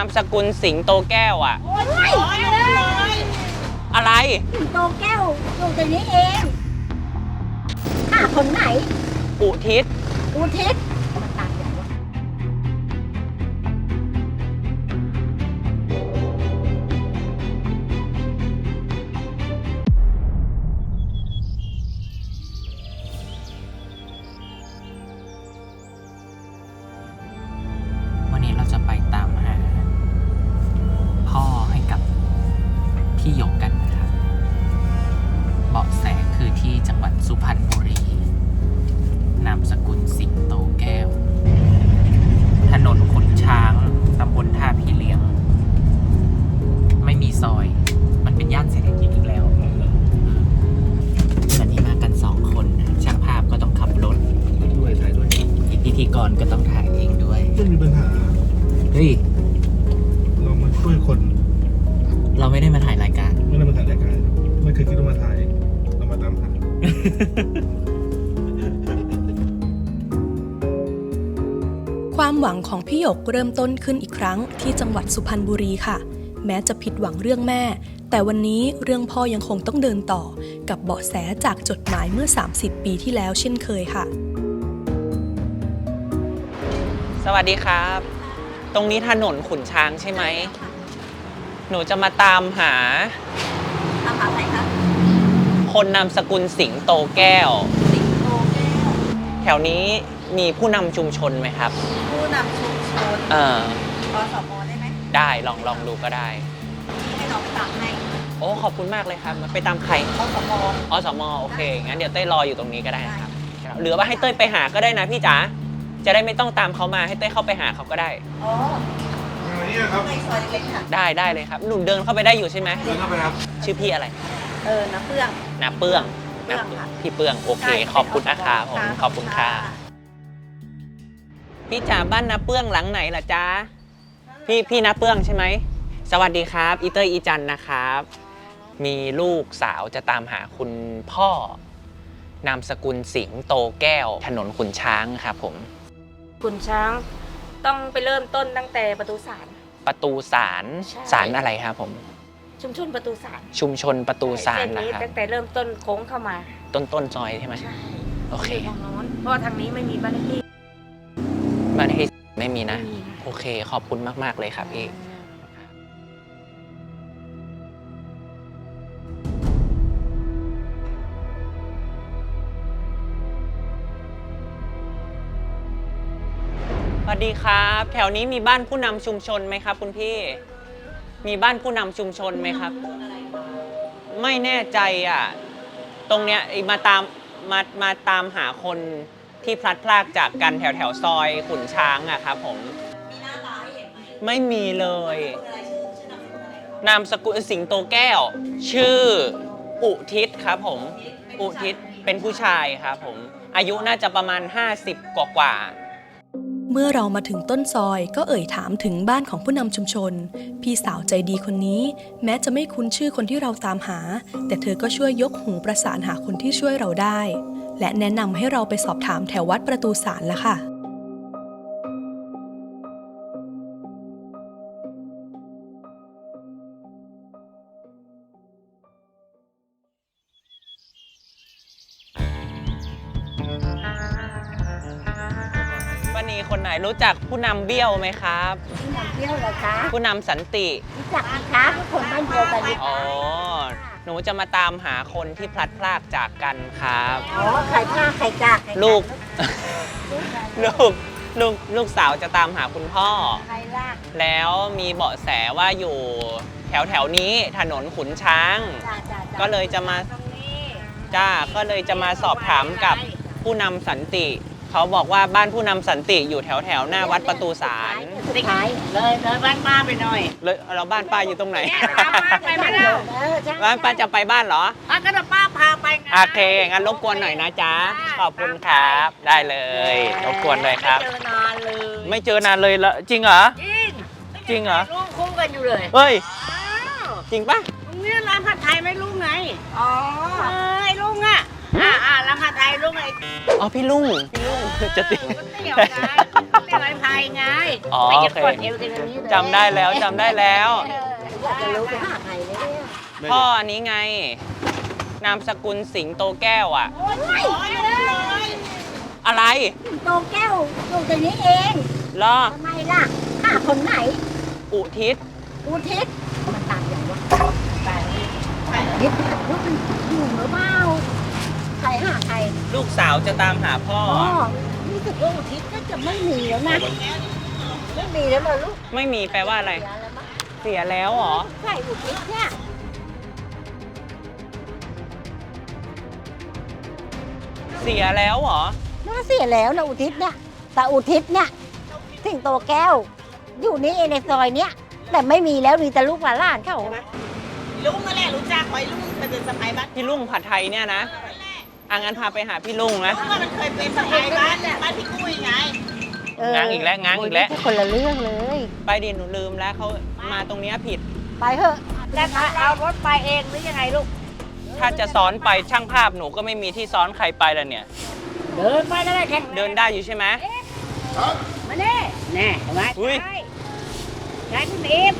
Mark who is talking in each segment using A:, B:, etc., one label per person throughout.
A: ามสกุลสิงโตแก้วอะ
B: โอ้ย
A: อะไร
B: โตแก้วอยู่ตรงนี้เองข้าคนไหน
A: อุทิศ
B: อุทิศ ย
A: กกันนะครับ เบาะแสคือที่จังหวัดสุพรรณบุรี นามสกุลสิงโตแก้ว ถนนขุนช้าง ตำบลท่าพี่เลี้ยง ไม่มีซอย มันเป็นย่านเศรษฐกิจอีกแล้ววันนี้มากันสองคนนะช่างภาพก็ต้องขับรถ
C: ด้วยถ่ายด้วย
A: พิธีกรก็ต้องถ่ายเองด้วย
C: ไม่มีปัญหา
A: เฮ้ย
C: ความห
D: วังของพี่หยกเริ่มต้นขึ้นอีกครั้งที่จังหวัดสุพรรณบุรีค่ะ แม้จะผิดหวังเรื่องแม่ แต่วันนี้เรื่องพ่อยังคงต้องเดินต่อ กับเบาะแสจากจดหมายเมื่อ 30 ปีที่แล้วเช่นเคยค่ะ
A: สวัสดีครับ ตรงนี้ถนนขุนช้างใช่ไหม หนูจะมาตามหา
B: ตามหาใคร คะ
A: คนนามสกุลสิงโตแก้ว
B: สิงโตแก้ว
A: แถวนี้มีผู้นำชุมชนไหมครับ
B: ผู้นำชุมชน
A: เออ
B: กสมได้ไหม
A: ได้ลองลองดูก็ได้
B: ให้น้องตามให้
A: โอ้ขอบคุณมากเลยครับไปตามใคร
B: กสม
A: อสมโอเคงั้นเดี๋ยวเต้ยรออยู่ตรงนี้ก็ได้นะครับหรือว่าให้เต้ยไปหาก็ได้นะพี่จ๋าจะได้ไม่ต้องตามเขามาให้เต้ยเข้าไปหาเขาก็ได้
B: อ๋อ
C: อันนี้ครับ
B: ในซอยเล็กๆค่ะ
A: ได้ได้เลยครับหนูเดินเข้าไปได้อยู่ใช่ไหม
C: เดินเข้าไปครับ
A: ชื่อพี่อะไร
B: เออน้ำเปื้อง
A: นาเปื้อง
B: เปื้องค่ะ
A: พี่เปื้องโอเคขอบคุณนะคะผมขอบคุณค่ะ พี่จ๋าบ้านนาเปื้องหลังไหนล่ะจ๊ะ พี่พี่นาเปื้องใช่ไหม สวัสดีครับ อีเตอร์อีจันนะครับ มีลูกสาวจะตามหาคุณพ่อ นามสกุลสิงโตแก้ว ถนนขุนช้างครับผม
E: ขุนช้างต้องไปเริ่มต้นตั้งแต่ประตูสาร
A: ประตูสาร
E: ใช่
A: สารอะไรครับผม
E: ชุมชนประตูสาร
A: ชุมชนประตูสาร
E: เส้น
A: นะ
E: นี้
A: ครับ
E: ตั้งแต่เริ่มต้นโค้งเข้ามา
A: ต้นต้นซอยใช่ไหม
E: ใช่
A: โอเค
E: ทางโน้นเพราะว่าทางนี้ไม่มีบ้านเลขที่
A: บ้านเลขที่ไม่มีนะ
E: ไม่มี
A: โอเค ขอบคุณมาก ๆ เลยครับพี่ สวัสดีครับ แถวนี้มีบ้านผู้นำชุมชนไหมครับ คุณพี่ มีบ้านผู้นำชุมชนไหมครับ ไม่แน่ใจอะ ตรงเนี้ยไอ้มาตามมามาตามหาคนที่พลัดพรากจากกันแถวแถวๆซอยขุนช้างอะครับผม
B: มีหน้าตาให้เห็นไหม
A: ไม่มีเลย
B: อะไรชื่อชื่อนามสกุลอะไรคะ
A: นามสกุลสิงโตแก้ว ชื่อ อุทิศครับผม อุทิศเป็นผู้ชายครับผม อายุน่าจะประมาณ 50 กว่ากว่าๆ
D: เมื่อเรามาถึงต้นซอยก็เอ่ยถามถึงบ้านของผู้นำชุมชน พี่สาวใจดีคนนี้ แม้จะไม่คุ้นชื่อคนที่เราตามหา แต่เธอก็ช่วยยกหูประสานหาคนที่ช่วยเราได้ และแนะนำให้เราไปสอบถามแถววัดประตูสารละค่ะ
A: นนี้คนไหนรู้จักผู้นำเบี้ยวไหมครับ
B: มีนำเที่ยวเหรอคะ
A: ผู้นำสันติ
B: รู้จักไหมคะคนบ้านเดียวกันนี่
A: อ๋อ หนูจะมาตามหาคนที่พลัดพรากจากกันครับ
B: อ๋อใครพลาดใครจากใคร
A: ลูก
B: ลูก
A: ลูก ลูก ลูกสาวจะตามหาคุณพ่อ
B: ใครลาก
A: แล้วมีเบาะแสว่าอยู่แถวแถวๆนี้ถนนขุนช้าง
B: จ้าจ้าจ้า
A: ก็เลยจะมา
B: ตรงนี้
A: จ้า ก็เลยจะมาสอบถามกับผู้นำสันติ เขาบอกว่าบ้านผู้นำสันติอยู่แถวแถวๆหน้าวัดประตูสาร
B: สุดท้าย
E: เลยเลยบ้านป้าไปหน่อย
A: เลยเราบ้านป้าอยู่ตรงไหน
E: ตามบ้านไปไม่ได้
B: เออใช่
A: บ้านป้าจะไปบ้านเหรอ
E: อะก็เดี๋ยวป้าพาไปไง
A: โอเค งั้นรบกวนหน่อยนะจ๊ะขอบคุณครับ ได้เลย รบกวนเลยครับ
E: ไม่เจอนานเลย
A: ไม่เจอนานเลยละจริงเหรอ
E: จริง
A: จริงเหรอ
E: ลูกคู่กันอยู่เลย
A: เฮ้ย
E: อ้าว
A: จริงปะ
E: ตรงนี้ร้านผัดไทยไหม่ลูกไง
B: อ๋อ
E: เอ้ยลุงอะ อ่าอ่าร้านผัดไทยลุงไอ้
A: อ๋อพี่ลุงพี่ลุงจะติด
E: ก๋วยเตี๋ยวไงเรียกอะไร
B: พายไง
A: อ๋อ
B: ไปจะ
A: โอเค
B: กดเอวตรงนี้เลย
A: จำได้แล้วจำได้แล้ว
B: เอออยากจะรู้ไปหาใครเลยเนี่ย
A: พ่ออันนี้ไง นามสกุลสิงโตแก้วอะ
B: โอ้ยเลย
A: อะไร
B: โตแก้วอยู่ตรงนี้เอง
A: เหรอ
B: ทำไมล่ะหาคนไหน
A: อุทิศ
B: อุทิศมันตามอย่างวะไปไปนิดลูกมันอยู่หรือเปล่า ใครหาใคร
A: ลูกสาวจะตามหาพ่อ
B: อ๋อรู้สึกว่าอุทิศก็จะไม่มีแล้วนะไม่มีแล้วเหรอลูก
A: ไม่มีแปลว่าอะไร
B: เสียแล้วมั้ง
A: เสียแล้วเหรอ
B: ใช่อุทิศเนี่ย
A: เสียแล้วเหรอ
B: น่าเสียแล้วนะอุทิศเนี่ยแต่อุทิศเนี่ยสิงโตแก้ว อยู่นี่เองในซอยเนี้ยแต่ไม่มีแล้วมีแต่ลูกหลานๆเขา
F: ลุงนั่นแหละรู้จักไว้ลุงเป็นสะพายบ้าน
A: พี่ลุงผัดไทยเนี่ยนะ อะงั้นพาไปหาพี่ลุงนะ
F: ลุงว่ามันเคยเป็นสะพายบ้านบ้านพี่กุ้ยไง
A: ง้างอีกแล้วง้างอีกแล้ว
B: โยนี่คนละเรื่องเลย
A: ไปดิหนูลืมแล้วเขามาตรงเนี้ยผิด
B: ไปเถอะแล้วเอารถไปเองหรือยังไงลูก
A: ถ้าจะซ้อนไปช่างภาพหนูก็ไม่มีที่ซ้อนใครไปแล้วเนี่ย
B: เดินไปได้แค่
A: เดินได้อยู่ใช่ไหม
B: มาเน่แน่เห็นไหม
A: อุ๊ย
B: ใช่ร้านคุณอีฟ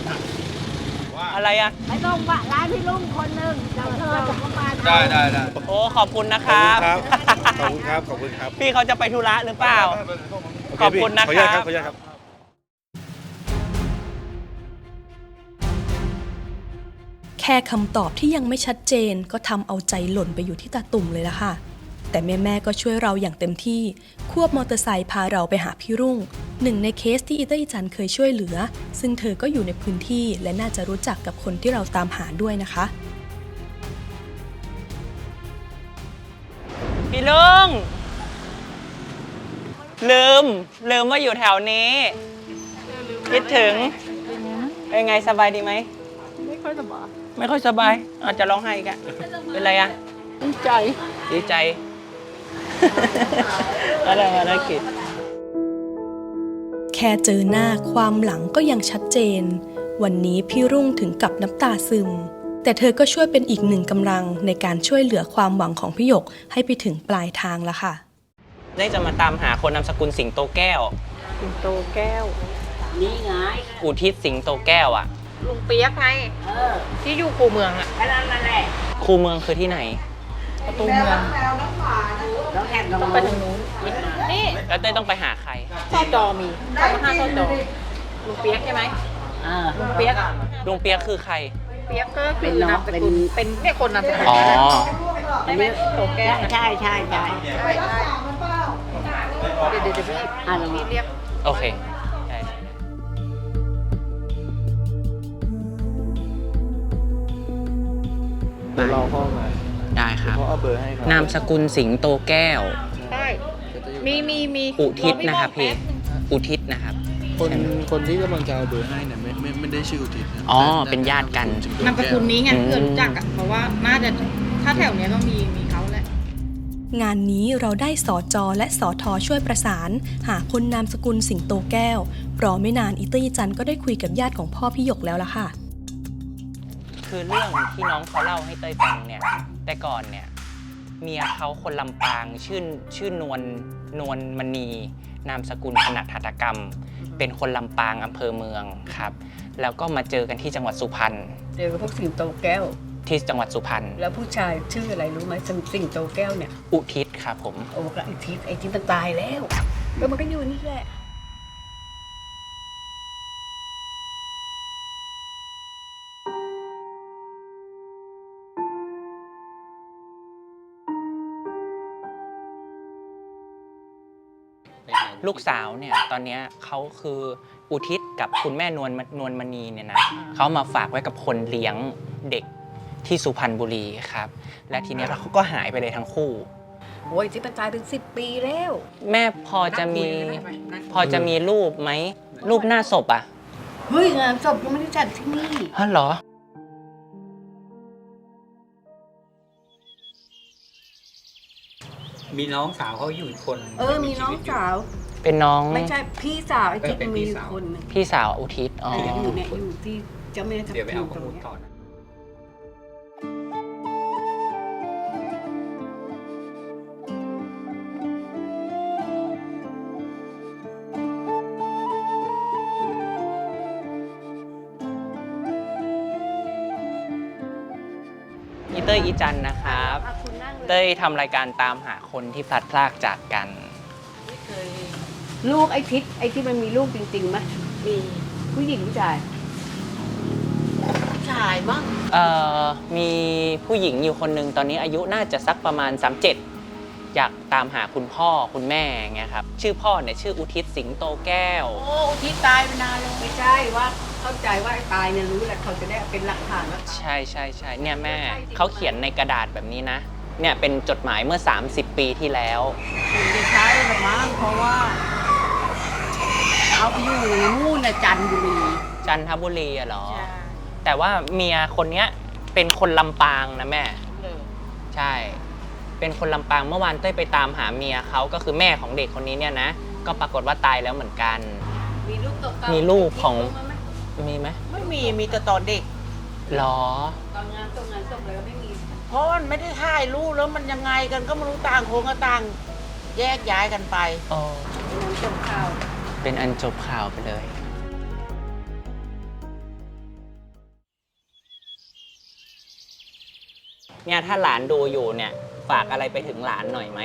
A: อะไรอะ
B: ไปต้องปะร้านพี่ลุงคนหนึ่งเดี๋ยวเธอจะเข้ามา
C: ได้ได้ได้
A: โอ้ ขอบคุณนะ
C: ข
A: ค
C: อบ
A: รั
C: คุณ
A: บ
C: ครับ ขอบคุณครับ ขอบคุณครับ
A: พี่เขาจะไปธุระหรือเปล่าขอบคุณนะ
C: ขออนุญาต
A: ค
C: ค
A: รั
C: รับ บขออนุญาตครับ
D: แค่คำตอบที่ยังไม่ชัดเจนก็ทำเอาใจหล่นไปอยู่ที่ตาตุ่มเลยละค่ะ แต่แม่ๆก็ช่วยเราอย่างเต็มที่ ควบมอเตอร์ไซค์พาเราไปหาพี่รุ่ง หนึ่งในเคสที่อีเตอร์อีจันเคยช่วยเหลือ ซึ่งเธอก็อยู่ในพื้นที่และน่าจะรู้จักกับคนที่เราตามหาด้วยนะคะ
A: พี่ลุง ลืม ลืมว่าอยู่แถวนี้คิดถึง เป็นไงสบายดีไหม
B: ไม่ค่อยสบาย
A: ไม่ค่อยสบาย อาจจะร้องไห้อีกันเป็นไรอะ
B: ดีใจ
A: ดีใจ อะไรมาได้กิด
D: แค่เจอหน้าความหลังก็ยังชัดเจน วันนี้พี่รุ่งถึงกับน้ำตาซึม แต่เธอก็ช่วยเป็นอีกหนึ่งกำลังในการช่วยเหลือความหวังของพี่หยกให้ไปถึงปลายทางละค่ะ
A: ได้จะมาตามหาคนนามสกุลสิงโตแก้ว
E: สิงโตแก้ว
B: นี่ไง
A: อุทิศสิงโตแก้วอะ
E: ลุงเปียกไง
B: เออ
E: ที่อยู่คูเมืองอะ
B: แค่นั้นแหละ
A: คูเมืองคือที่ไหน
E: ประตูเมือง
B: ต้องแอบ
E: ต้องไปทางนู้นนี่
A: แล้วเต้ยต้องไปหาใคร
E: ซอจอมีข้างห้าซอจอลุงเปียกใช่ไหม
B: เออ
E: ลุงเปียก
A: ลุงเปียกคือใคร
E: เปียกก็
B: เป็
E: คื
B: น
E: อ
B: น้อง
E: นามสกุลเป็นเนี่ยคนนามสกุล
A: อ๋อ
E: ใช่ไหมโตแก้วนะ
B: ใช่ใช่ใช่
E: เดี๋ยวเดี๋ยวเดี๋ยวพี่
B: อ่าลง
E: พี่เรียก
A: โอเคได้
C: เดี๋ยวรอพ่อมา
A: ได้ครับ
C: พ่อเอาเบอร์ให้ครับ
A: นามสกุลสิงโตแก้ว
E: ใช่มีมีมี
A: อุทิศ
E: อพี่
A: นะครับ
E: อก
A: พี่
E: แป๊นึง
A: อุทิศนะครับ
C: คนคนที่กำลังจะเอาเบอร์ให้เนี่ยไม่ไม่ไม่ได้ชื่ออุทิศนะ
A: อ๋อ
C: แต่
A: เป็นญาติกัน
E: นามสกุลนี้ไง
A: อืม
E: เพื่อนรู้จักอะเพราะว่าน่าจะถ้าแถวเนี้ยก็มีมีเขาแหละ
D: งานนี้เราได้สอจอและสอทอช่วยประสาน หาคนนามสกุลสิงโตแก้ว รอไม่นานอีเตอร์อีจันก็ได้คุยกับญาติของพ่อพี่หยกแล้วล่ะค่ะ
A: คือเรื่องที่น้องเขาเล่าให้เต้ยฟังเนี่ย แต่ก่อนเนี่ยเมียเขาคนลำปางชื่อชื่อนวลนวลมณี นามสกุลถนัดหัตถกรรม เป็นคนลำปางอำเภอเมืองครับ แล้วก็มาเจอกันที่จังหวัดสุพรรณ
G: เจอพวกสิงโตแก้ว
A: ที่จังหวัดสุพรรณ
G: แล้วผู้ชายชื่ออะไรรู้ไหมสิงสิงโตแก้วเนี่ย
A: อุทิศครับผม
G: โอ้ก็ไอ้ทิศไอ้ทิศมันตายแล้วแล้วมันก็อยู่นี่แหละ
A: ลูกสาวเนี่ยตอนเนี้ยเขาคืออุทิศกับคุณแม่นวลนวลมณีเนี่ยนะเขามาฝากไว้กับคนเลี้ยงเด็กที่สุพรรณบุรีครับ และทีเนี้ยเขาก็หายไปเลยทั้งคู่
G: โอ้ยที่มันตายเป็นสิบปีแล้ว
A: แม่พอจะมีพอจะมีรูปไหมรูปหน้าศพอะ
G: เฮ้ยงานศพยังไม่ได้จัดที่นี่
A: ฮะเหรอ
H: มีน้องสาวเขาอยู่อีกคน
G: เออ มีน้องสาว
A: เป็นน้อง
G: ไม่ใช่พี่สาวไอ้
H: จิ๊
G: มีคน
A: พี่สาวอุทิศอ๋อ
G: อยู่เนี่ยอยู่ที่เจ้าแม่ทับ
H: ยวไป
G: ทิมตรง
H: ล
G: นี้
H: ต่อ
A: อีเตอร์อีจันนะครับ
G: เต้
A: ยทำรายการตามหาคนที่พลัดพรากจากกัน
G: ลูกไอ้ทิศไอ้ที่มันมีลูกจริงๆไหมมีผู้หญิงผู้ชาย
F: ชายมั้ง
A: เอ่อมีผู้หญิงอยู่คนหนึ่งตอนนี้อายุน่าจะสักประมาณ 37 อยากตามหาคุณพ่อคุณแม่เงี้ยครับ ชื่อพ่อเนี่ยชื่ออุทิศสิงโตแก้ว
F: โอ้อุทิศตายไปนานเลย
G: ไม่ใช่ว่าเข้าใจว่าไอ้ตายเนี่ยรู้แหละเขาจะได้เป็นหลักฐานว่า
A: ใช่ใช่ใช่เนี่ยแม่เขาเขียนในกระดาษแบบนี้นะ เนี่ยเป็นจดหมายเมื่อ 30 ปีที่แล้ว
G: คงจะใช้ละมั้งเพราะว่า เอาไปอยู่นู่นน่ะจันทบุรี
A: จันทบุรีอะเหรอแต่ว่าเมียคนเนี้ยเป็นคนลำปางนะแม่ใช่ เป็นคนลำปางเมื่อวานเต้ยไปตามหาเมียเขาก็คือแม่ของเด็กคนนี้เนี่ยนะ ก็ปรากฏว่าตายแล้วเหมือนกัน
G: มีลูกตก
A: มีลูกของ มีไหม
F: ไม่มีมีแต่ตอนเด็ก
A: หรอ
G: ตอนงานตกงานตกเลยก็ไม่มี
F: เพราะมันไม่ได้ถ่ายรูปแล้วมันยังไงกันก็ไม่รู้ต่างโคงก็ต่างแยกย้ายกันไป
A: อ๋อ
G: เป็นน้ำจมข้าว
A: เป็นอันจบข่าวไปเลย เนี่ยถ้าหลานดูอยู่เนี่ยฝากอะไรไปถึงหลานหน่อยไหม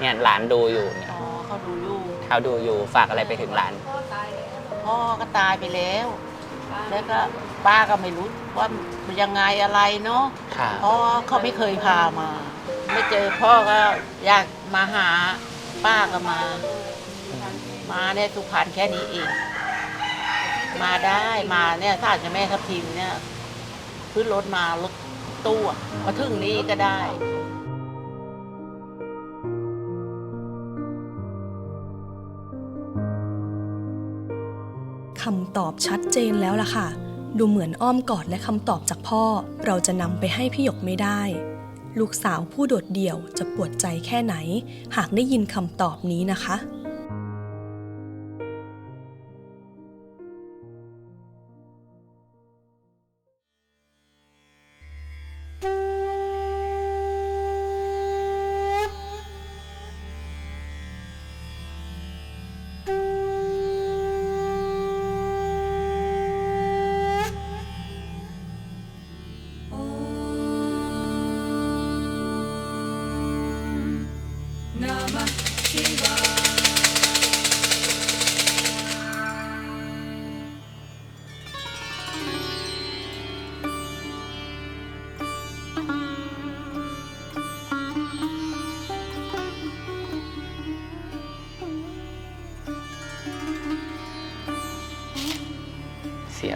A: เนี่ยหลานดูอยู่เนี่ย
F: อ๋อเขาดูอยู่
A: เขาดูอยู่ฝากอะไรไปถึงหลาน
G: พ่อตายแล้ว
F: พ่อก็ตายไปแล้ว แล้วก็ป้าก็ไม่รู้ว่ามันยังไงอะไรเนาะ
A: ค่ะ
F: เพราะเขาไม่เคยพามา ไม่เจอพ่อก็อยากมาหาป้าก็มา มาเนี่ยสุพรรณแค่นี้เอง มาได้มาเนี่ยถ้าจะแม่ทับทิมเนี่ยขึ้นรถมารถตู้มาถึงนี้ก็ได้
D: คำตอบชัดเจนแล้วล่ะค่ะ ดูเหมือนอ้อมกอดและคำตอบจากพ่อ เราจะนำไปให้พี่หยกไม่ได้ ลูกสาวผู้โดดเดี่ยวจะปวดใจแค่ไหน หากได้ยินคำตอบนี้นะคะ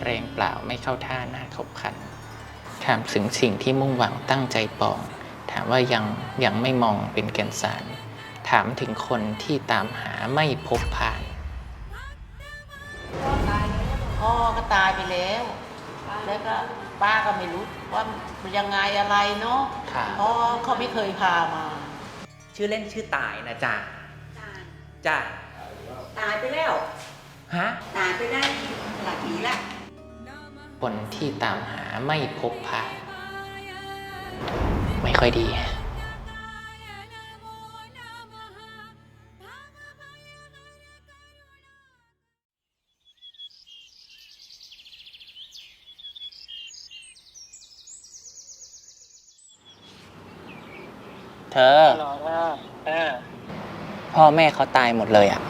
A: แรงเปล่าไม่เข้าท่าหน้าขบขัน ถามถึงสิ่งที่มุ่งหวังตั้งใจปอง ถามว่ายังยังไม่มองเป็นแก่นสาร ถามถึงคนที่ตามหาไม่พบผ่าน
F: พ่อก็ตายไปแล้ว แล้วก็ป้าก็ไม่รู้ว่ามันยังไงอะไรเนาะ
A: ค่ะ
F: เพราะเขาไม่เคยพามา
A: ชื่อเล่นชื่อตายนะจ๊ะจ้ะ
B: ตายไปแล้ว
A: ฮะ
B: ตายไปได้หลายปีละ
A: คนที่ตามหาไม่พบผ่านไม่ค่อยดี เธอพ่อแม่เขาตายหมดเลยอะ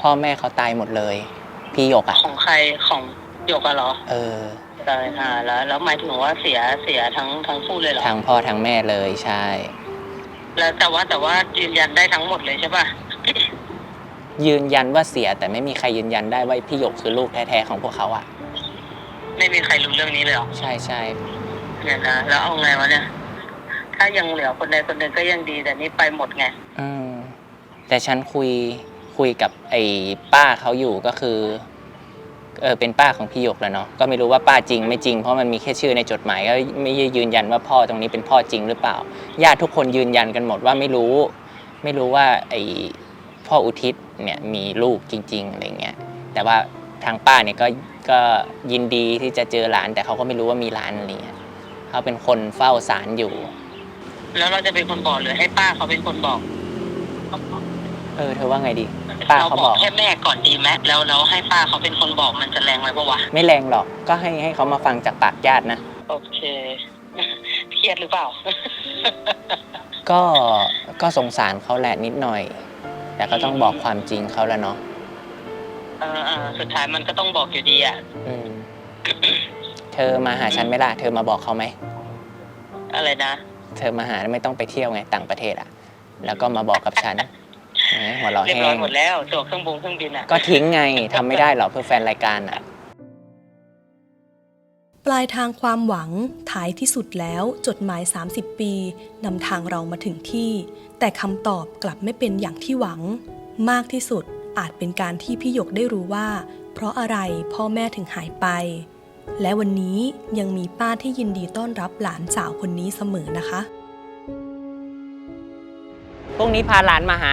A: พ่อแม่เขาตายหมดเลย พี่หยกอะ
H: ของใครของ หยกอะเหรอ
A: เออ
H: ตายห่าแล้วแล้วหมายถึงว่าเสียเสียทั้งทั้งคู่เลยเหรอ
A: ทั้งพ่อทั้งแม่เลยใช่
H: แล้วแต่ว่าแต่ว่ายืนยันได้ทั้งหมดเลยใช่ป่ะ
A: ยืนยันว่าเสียแต่ไม่มีใครยืนยันได้ว่าพี่หยกคือลูกแท้ๆของพวกเขาอะ
H: ไม่มีใครรู้เรื่องนี้เลยเหรอ
A: ใช่ใช่
H: เนี่ยนะแล้วเอาไงวะเนี่ย ถ้ายังเหลือคนใดคนหนึ่งก็ยังดีแต่นี่ไปหมดไง
A: อืมแต่ฉันคุยคุยกับไอ้ป้าเขาอยู่ก็คือ เออเป็นป้าของพี่หยกแหล้วเนาะก็ไม่รู้ว่าป้าจริงไม่จริงเพราะมันมีแค่ชื่อในจดหมายก็ไม่ได้ยืนยันว่าพ่อตรงนี้เป็นพ่อจริงหรือเปล่าญาติทุกคนยืนยันกันหมดว่าไม่รู้ ไม่รู้ว่าไอ้พ่ออุทิศเนี่ยมีลูกจริงๆอะไรเงี้ยแต่ว่าทางป้าเนี่ยก็ก็ยินดีที่จะเจอหลาน แต่เขาก็ไม่รู้ว่ามีหลานอะไรเงี้ยเขาเป็นคนเฝ้าสารอยู่
H: แล้วเราจะเป็นคนบอกหรือให้ป้าเขาเป็นคนบอก
A: เออ เธอว่าไงดี ป้า
H: เรา
A: เขา
H: บบอ
A: อกก
H: แค่แม่ก่อนดีไหมแล้วเราให้ป้าเขาเป็นคนบอกมันจะแรงไหมปะวะ
A: ไม่แรงหรอกก็ให้ให้เขามาฟังจากปากญาตินะ
H: โอเคเครียดหรือเปล่า
A: ก็ก็สงสารเขาแหละนิดหน่อย แต่ก็ต้องบอกความจริงเขาแล้วเนาะ
H: เออเออสุดท้ายมันก็ต้องบอกอยู่ดีอะ
A: อืม เธอมาหาฉันไหมล่ะเธอมาบอกเขาไหม
H: อะไรนะ
A: เธอมาหาไม่ต้องไปเที่ยวไงต่างประเทศอะแล้วก็มาบอกกับฉันเอ้ย หัวเราะ
H: เรียบ
A: แห้
H: ร้อย
A: ง
H: หมดแล้วตัวเครื่องบงเครื่องบินอะ
A: ก็ทิ้งไงทำไม่ได้หรอกเพื่อแฟนรายการอะ
D: ปลายทางความหวังท้ายที่สุดแล้วจดหมาย 30 ปีนำทางเรามาถึงที่ แต่คำตอบกลับไม่เป็นอย่างที่หวัง มากที่สุดอาจเป็นการที่พี่หยกได้รู้ว่า เพราะอะไรพ่อแม่ถึงหายไป และวันนี้ยังมีป้าที่ยินดีต้อนรับหลานสาวคนนี้เสมอนะคะ
A: พรุ่งนี้พาหลานมาหา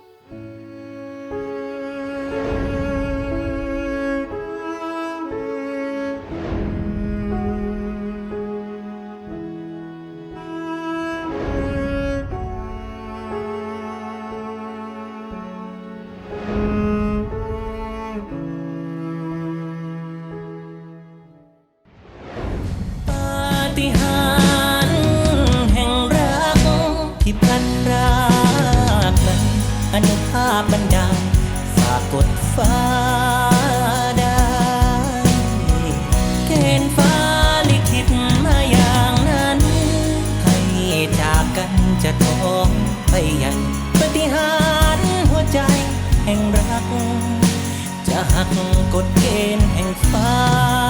I: หักกฎเกณฑ์แห่งฟ้า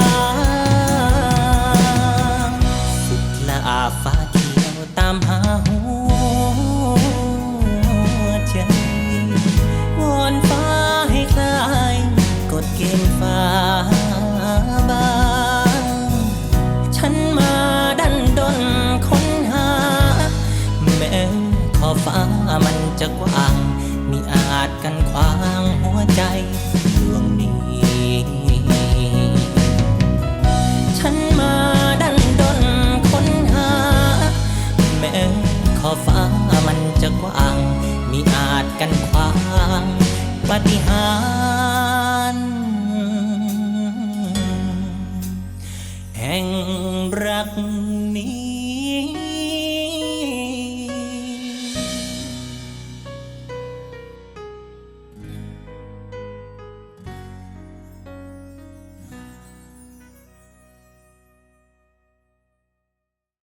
I: ปฏิหาร